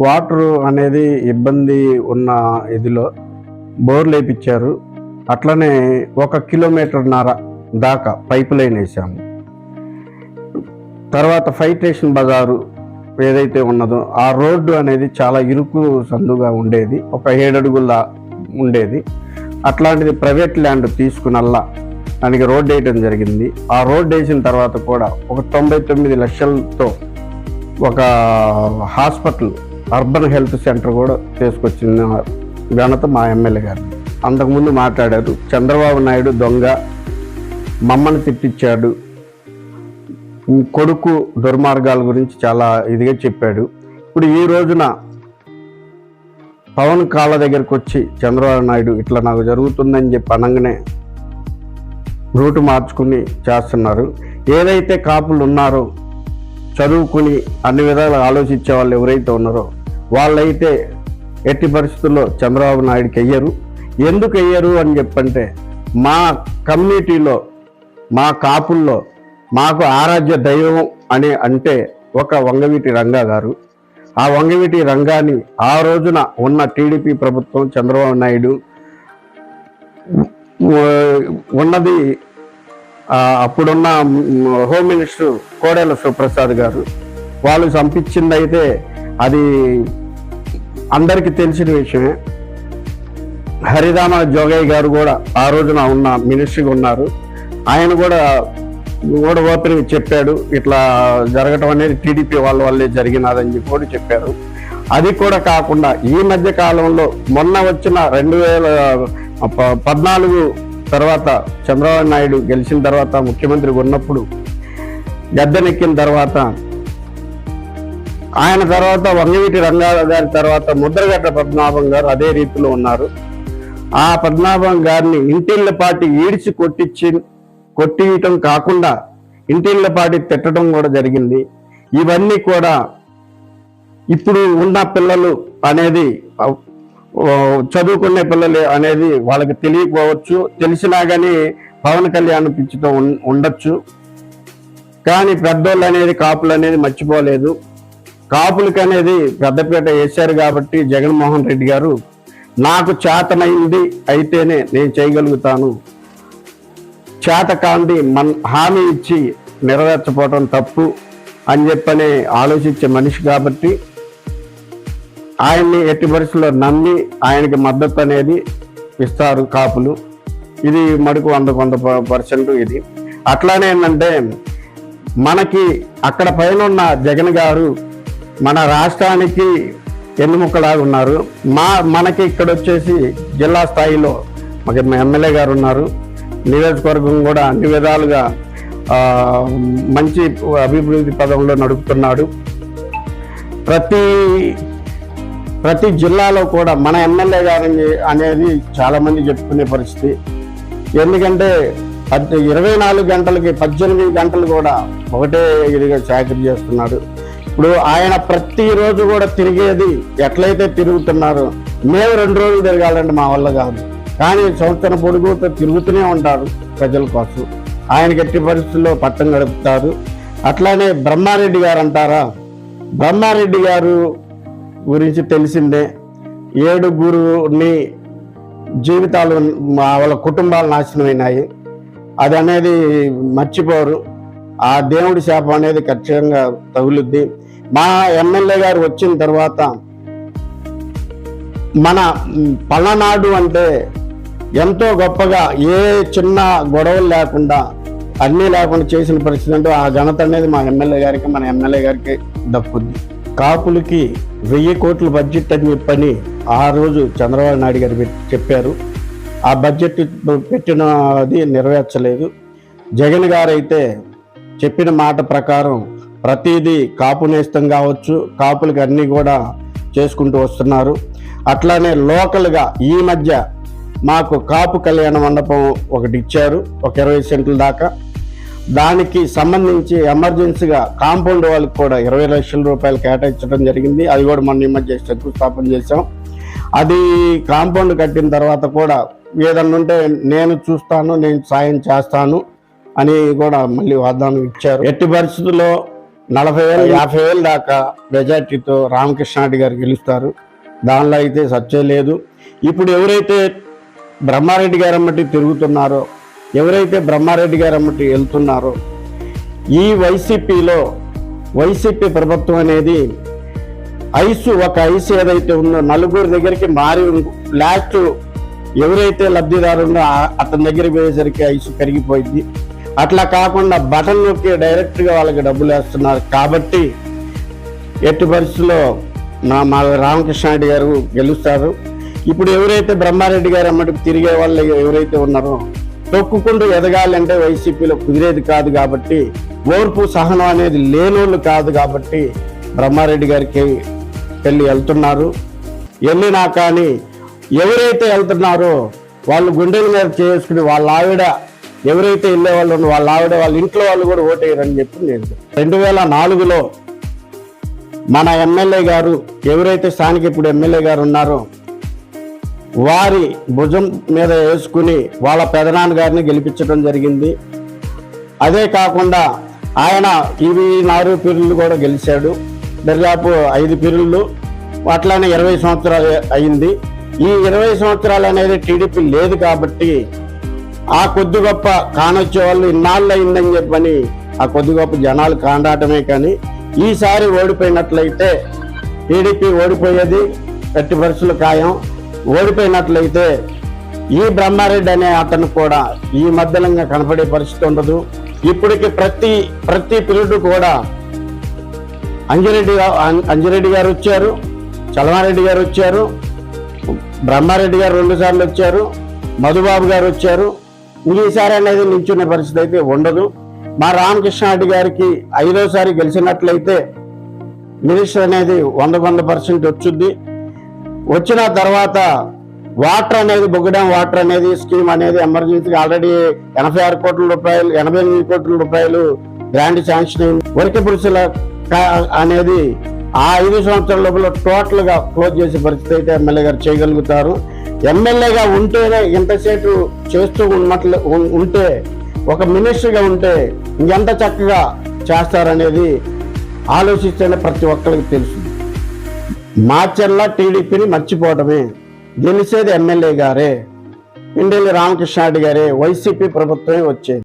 Water అనేది ఇబ్బంది ఉన్న ఇదిలో బోర్లు వేపించారు అట్లనే ఒక కిలోమీటర్న్నర దాకా పైప్ లైన్ వేసాము. తర్వాత ఫైర్ స్టేషన్ బజారు ఏదైతే ఉన్నదో ఆ రోడ్డు అనేది చాలా ఇరుకు సందుగా ఉండేది. ఒక ఏడడుగుల ఉండేది. అట్లాంటిది ప్రైవేట్ ల్యాండ్ తీసుకునల్లా దానికి రోడ్డు వేయడం జరిగింది. ఆ రోడ్డు వేసిన తర్వాత కూడా ఒక తొంభై తొమ్మిది లక్షలతో ఒక హాస్పిటల్ అర్బన్ హెల్త్ సెంటర్ కూడా తీసుకొచ్చిన ఘనత మా ఎమ్మెల్యే గారు. అంతకుముందు మాట్లాడారు చంద్రబాబు నాయుడు దొంగ మమ్మల్ని తిట్టించాడు కొడుకు దుర్మార్గాల గురించి చాలా ఇదిగా చెప్పాడు. ఇప్పుడు ఈ రోజున పవన్ కాళ్ళ దగ్గరికి వచ్చి చంద్రబాబు నాయుడు ఇట్లా నాకు జరుగుతుందని చెప్పి అనగానే రూటు మార్చుకుని చేస్తున్నారు. ఏదైతే కాపులు ఉన్నారో చదువుకుని అన్ని విధాలు ఆలోచించే వాళ్ళు ఎవరైతే ఉన్నారో వాళ్ళైతే ఎట్టి పరిస్థితుల్లో చంద్రబాబు నాయుడుకి వెయ్యరు ఎందుకు వెయ్యరు అని చెప్పంటే మా కమ్యూనిటీలో మా కాపుల్లో మాకు ఆరాధ్య దైవం అని అంటే ఒక వంగవీటి రంగా గారు. ఆ వంగవీటి రంగాన్ని ఆ రోజున ఉన్న టీడీపీ ప్రభుత్వం చంద్రబాబు నాయుడు ఉన్నది. అప్పుడున్న హోమ్ మినిస్టర్ కోడెల సుప్రసాద్ గారు వాళ్ళు చంపించిందైతే అది అందరికీ తెలిసిన విషయమే. హరిదామ జోగయ్య గారు కూడా ఆ రోజున ఉన్న మినిస్ట్రీగా ఉన్నారు. ఆయన కూడా కూడా ఓపెన్గా చెప్పాడు ఇట్లా జరగటం అనేది టీడీపీ వాళ్ళ వల్లే జరిగినదని చెప్పి కూడా చెప్పారు. అది కూడా కాకుండా ఈ మధ్య కాలంలో మొన్న వచ్చిన రెండు వేల ప- పద్నాలుగు తర్వాత చంద్రబాబు నాయుడు గెలిచిన తర్వాత ముఖ్యమంత్రి ఉన్నప్పుడు గద్దెనెక్కిన తర్వాత ఆయన తర్వాత వంగవీటి రంగారావు గారి తర్వాత ముద్రగడ్డ పద్మనాభం గారు అదే రీతిలో ఉన్నారు. ఆ పద్మనాభం గారిని ఇంటిళ్ళపాటి ఈడ్చి కొట్టించి కొట్టియటం కాకుండా ఇంటిళ్ళపాటి తిట్టడం కూడా జరిగింది. ఇవన్నీ కూడా ఇప్పుడు ఉన్న పిల్లలు అనేది చదువుకునే పిల్లలు అనేది వాళ్ళకి తెలియకపోవచ్చు. తెలిసినా కానీ పవన్ కళ్యాణ్ పిచ్చితో ఉండొచ్చు. కానీ పెద్దోళ్ళు అనేది కాపులు అనేది మర్చిపోలేదు. కాపులకు అనేది పెద్దపీట వేశారు కాబట్టి జగన్మోహన్ రెడ్డి గారు నాకు చేతనైంది అయితేనే నేను చేయగలుగుతాను. చేత కాంది మన్ హామీ ఇచ్చి నెరవేర్చపోవటం తప్పు అని చెప్పని ఆలోచించే మనిషి కాబట్టి ఆయన్ని ఎట్టి పరిస్థితుల్లో నమ్మి ఆయనకి మద్దతు అనేది ఇస్తారు కాపులు. ఇది మడుకు వంద వంద పర్సెంట్ ఇది. అట్లానే ఏంటంటే మనకి అక్కడ పైన ఉన్న జగన్ గారు మన రాష్ట్రానికి ఎన్నుముక్కలాగా ఉన్నారు. మా మనకి ఇక్కడ వచ్చేసి జిల్లా స్థాయిలో మాకు ఎమ్మెల్యే గారు ఉన్నారు. నియోజకవర్గం కూడా అన్ని విధాలుగా మంచి అభివృద్ధి పదంలో నడుపుతున్నాడు. ప్రతి ప్రతి జిల్లాలో కూడా మన ఎమ్మెల్యే గారు అనేది చాలామంది చెప్పుకునే పరిస్థితి. ఎందుకంటే పద్ ఇరవై నాలుగు గంటలకి పద్దెనిమిది గంటలు కూడా ఒకటే ఇదిగా చాకరీ చేస్తున్నాడు. ఇప్పుడు ఆయన ప్రతిరోజు కూడా తిరిగేది ఎట్లయితే తిరుగుతున్నారో మేము రెండు రోజులు తిరగాలంటే మా వల్ల కాదు. కానీ సంవత్సరం పొడుగుతో తిరుగుతూనే ఉంటారు ప్రజల కోసం. ఆయన గట్టి పరిస్థితుల్లో పట్టం గడుపుతారు. అట్లానే బ్రహ్మారెడ్డి గారు అంటారా? బ్రహ్మారెడ్డి గారు గురించి తెలిసిందే. ఏడుగురుని జీవితాలు మా వాళ్ళ కుటుంబాలు నాశనమైనాయి. అది అనేది మర్చిపోరు. ఆ దేవుడి శాపం అనేది ఖచ్చితంగా తగులుద్ది. మా ఎమ్మెల్యే గారు వచ్చిన తర్వాత మన పలనాడు అంటే ఎంతో గొప్పగా ఏ చిన్న గొడవలు లేకుండా అన్నీ లేకుండా చేసిన పరిస్థితి అంటే ఆ ఘనత అనేది మా ఎమ్మెల్యే గారికి మన ఎమ్మెల్యే గారికి దక్కుద్ది. కాపులకి వెయ్యి కోట్ల బడ్జెట్ అని చెప్పని ఆ రోజు చంద్రబాబు నాయుడు గారు చెప్పారు. ఆ బడ్జెట్ పెట్టినది నెరవేర్చలేదు. జగన్ గారు అయితే చెప్పిన మాట ప్రకారం ప్రతిదీ కాపు నేస్తం కావచ్చు కాపులకి అన్నీ కూడా చేసుకుంటూ వస్తున్నారు. అట్లానే లోకల్గా ఈ మధ్య మాకు కాపు కళ్యాణ మండపం ఒకటి ఇచ్చారు ఒక ఇరవై సెంట్ల దాకా. దానికి సంబంధించి ఎమర్జెన్సీగా కాంపౌండ్ వాళ్ళకి కూడా ఇరవై లక్షల రూపాయలు కేటాయించడం జరిగింది. అది కూడా మొన్న ఈ మధ్య శంకుస్థాపన చేశాం. అది కాంపౌండ్ కట్టిన తర్వాత కూడా ఏదన్నా ఉంటే నేను చూస్తాను నేను సాయం చేస్తాను అని కూడా మళ్ళీ వాగ్దానం ఇచ్చారు. ఎట్టి పరిస్థితుల్లో నలభై వేలు యాభై వేలు దాకా మెజార్టీతో రామకృష్ణారెడ్డి గారు గెలుస్తారు. దానిలో అయితే సత్యం లేదు. ఇప్పుడు ఎవరైతే బ్రహ్మారెడ్డి గారు అమ్మటి తిరుగుతున్నారో ఎవరైతే బ్రహ్మారెడ్డి గారు అమ్మటి వెళ్తున్నారో ఈ వైసీపీలో వైసీపీ ప్రభుత్వం అనేది ఐసు ఒక ఐసు ఏదైతే ఉందో నలుగురు దగ్గరికి మారి లాస్ట్ ఎవరైతే లబ్ధిదారు ఉందో అతని దగ్గరికి పోయేసరికి ఐసు పెరిగిపోయింది అట్లా కాకుండా బటన్ నొక్కి డైరెక్ట్గా వాళ్ళకి డబ్బులు వేస్తున్నారు. కాబట్టి ఎట్టి పరిస్థితుల్లో నా మా రామకృష్ణారెడ్డి గారు గెలుస్తారు. ఇప్పుడు ఎవరైతే బ్రహ్మారెడ్డి గారు అమ్మటికి తిరిగే వాళ్ళు ఎవరైతే ఉన్నారో తొక్కుకుంటూ ఎదగాలంటే వైసీపీలో కుదిరేది కాదు కాబట్టి ఓర్పు సహనం అనేది లేనోళ్ళు కాదు కాబట్టి బ్రహ్మారెడ్డి గారికి వెళ్ళి వెళ్తున్నారు. వెళ్ళినా కానీ ఎవరైతే వెళ్తున్నారో వాళ్ళు గుండెల మీద చేసుకుని వాళ్ళ ఆవిడ ఎవరైతే వెళ్ళే వాళ్ళు వాళ్ళ ఆవిడ వాళ్ళ ఇంట్లో వాళ్ళు కూడా ఓటేయరని చెప్పి నేను రెండు వేల నాలుగులో మన ఎమ్మెల్యే గారు ఎవరైతే స్థానిక ఇప్పుడు ఎమ్మెల్యే గారు ఉన్నారో వారి భుజం మీద వేసుకుని వాళ్ళ పెదనాన్న గారిని గెలిపించడం జరిగింది. అదే కాకుండా ఆయన ఇవి నాలుగు పీరులు కూడా గెలిచాడు. దర్యాపు ఐదు పీరులు. అట్లానే ఇరవై సంవత్సరాలు అయింది. ఈ ఇరవై సంవత్సరాలు అనేది టీడీపీ లేదు కాబట్టి ఆ కొద్ది గొప్ప కానొచ్చే వాళ్ళు ఇన్నాళ్ళు అయిందని చెప్పని ఆ కొద్ది గొప్ప జనాలు కాండాటమే కానీ ఈసారి ఓడిపోయినట్లయితే టీడీపీ ఓడిపోయేది ఎట్టి పరిస్థితులు ఖాయం. ఓడిపోయినట్లయితే ఈ బ్రహ్మారెడ్డి అనే అతను కూడా ఈ మధ్యలంగా కనపడే పరిస్థితి ఉండదు. ఇప్పటికి ప్రతి ప్రతి పీరియడ్ కూడా అంజిరెడ్డి అంజిరెడ్డి గారు వచ్చారు చలమారెడ్డి గారు వచ్చారు బ్రహ్మారెడ్డి గారు రెండుసార్లు వచ్చారు మధుబాబు గారు వచ్చారు ఈసారి అనేది నిల్చున్న పరిస్థితి అయితే ఉండదు. మా రామకృష్ణారెడ్డి గారికి ఐదోసారి గెలిచినట్లయితే మినిస్టర్ అనేది వంద వంద పర్సెంట్ వచ్చుద్ది. వచ్చిన తర్వాత వాటర్ అనేది బొగ్గడం వాటర్ అనేది స్కీమ్ అనేది ఎమర్జెన్సీ ఆల్రెడీ ఎనభై ఆరు కోట్ల రూపాయలు ఎనభై ఎనిమిది కోట్ల రూపాయలు గ్రాండ్ శాంక్షన్ అయింది. వరికి పురుషుల అనేది ఆ ఐదు సంవత్సరాల లోపల టోటల్గా క్లోజ్ చేసే పరిస్థితి అయితే ఎమ్మెల్యే గారు చేయగలుగుతారు. ఎమ్మెల్యేగా ఉంటేనే ఇంతసేపు చేస్తూ ఉన్నట్లు ఉంటే ఒక మినిస్టర్గా ఉంటే ఇంకెంత చక్కగా చేస్తారనేది ఆలోచిస్తేనే ప్రతి ఒక్కరికి తెలుసు మాచర్ల టీడీపీని మర్చిపోవడమే. గెలిచేది ఎమ్మెల్యే గారే ఇండేలి రామకృష్ణారెడ్డి గారే వైసీపీ ప్రభుత్వమే వచ్చేది.